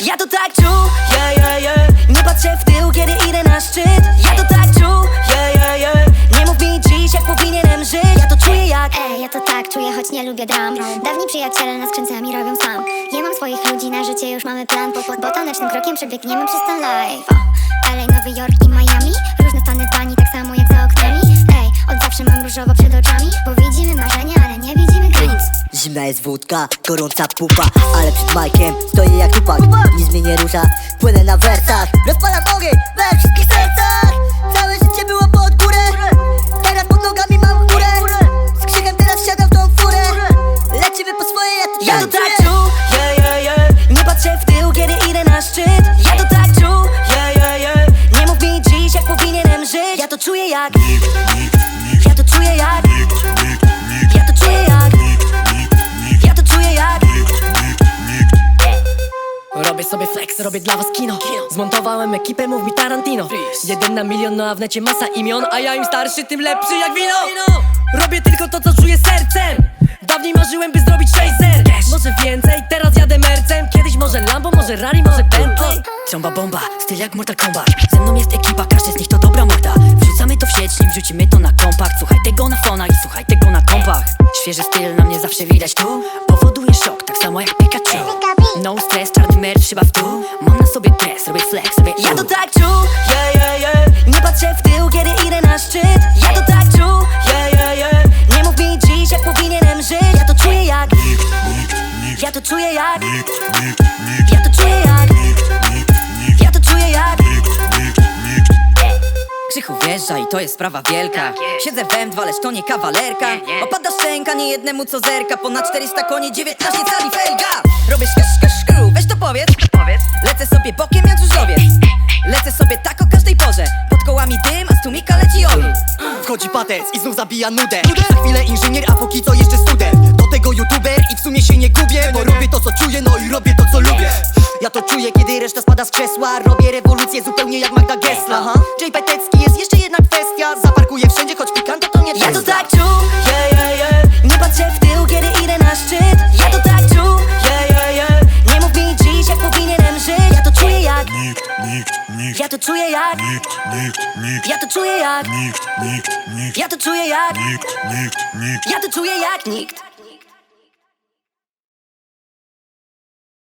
Ja to tak czuję, yeah, yeah. Nie patrzę w tył, kiedy idę na szczyt. Ja to tak czuję. Nie mów mi dziś, jak powinienem żyć. Ja to czuję jak Ej, ja to tak czuję, choć nie lubię dram. Dawni przyjaciele na skrzynce mi robią sam. Ja mam swoich ludzi na życie, już mamy plan. Po, bo tanecznym krokiem przebiegniemy przez ten live. LA, Nowy Jork i Miami. Różne stany w bani, tak samo jak za oknami Zimna jest wódka, gorąca pupa Ale przed Majkiem stoję jak tupak. Nic mnie nie rusza, płynę na wersach Rozpalam ogień we wszystkich sercach. Całe życie było pod górę. Teraz pod nogami mam górę Z krzykiem teraz siadam w tą furę. Lecimy po swoje, ja to, Ja to tak czuję. czuję, yeah, yeah. Nie patrzę w tył, kiedy idę na szczyt. Ja to tak czuję, yeah, yeah. Nie mów mi dziś, jak powinienem żyć. Ja to czuję jak Ja to czuję jak robię dla was kino. Zmontowałem ekipę, mów mi Tarantino Jeden na milion, no a w necie masa imion. A ja im starszy, tym lepszy jak wino. Robię tylko to, co czuję sercem. Dawniej marzyłem, by zrobić 6 Może więcej, teraz jadę mercem. Kiedyś może Lambo, może Rari, może Bentley. Trąba bomba, styl jak Mortal Kombat. Ze mną jest ekipa, każdy z nich to dobra morda. Wrzucamy to w sieć, nim wrzucimy to na kompakt. Słuchaj tego na fonach i słuchaj tego na kompach. Świeży styl na mnie zawsze widać tu. Powoduje szok, tak samo jak Pikachu. No stres, czarny merch, szyba w dół Mam na sobie dres, robię flex, robię Ja to tak czuję, yeah, yeah. Nie patrzę w tył, kiedy idę na szczyt. Ja to tak czuję, yeah, yeah. Nie mów mi dziś, jak powinienem żyć. Ja to czuję jak Ja to czuję jak Ja to czuję wjeżdża i to jest sprawa wielka. Siedzę w M2, lecz to nie kawalerka. Opada szczęka nie jednemu co zerka. Ponad 400 koni, 19 cali felga. Robię szkasz, szkasz, szkru, weź to powiedz. Lecę sobie bokiem jak żużlowiec. Lecę sobie tak o każdej porze. Pod kołami dym, a z tłumika leci ogień Wchodzi patec i znów zabija nudę. Za chwilę inżynier, a póki co jeszcze student. Do tego youtuber i w sumie się nie gubię Bo robię to co czuję, no i robię to co lubię Ja to czuję, kiedy reszta spada z krzesła. Robię rewolucję zupełnie jak Magda Gessler. J. Petecki jest jeszcze jedna kwestia. Zaparkuję wszędzie, choć pikanta to nie Ja to tak czuję, yeah, yeah. Nie patrzę w tył, kiedy idę na szczyt. Ja to tak czuję, yeah, yeah. Nie mów mi dziś, jak powinienem żyć. Ja to czuję jak Nikt, nikt, nikt, Ja to czuję jak nikt, nikt, nikt, Ja to czuję jak nikt, nikt, nikt, Ja to czuję jak nikt, nikt, nikt. Ja to czuję jak nikt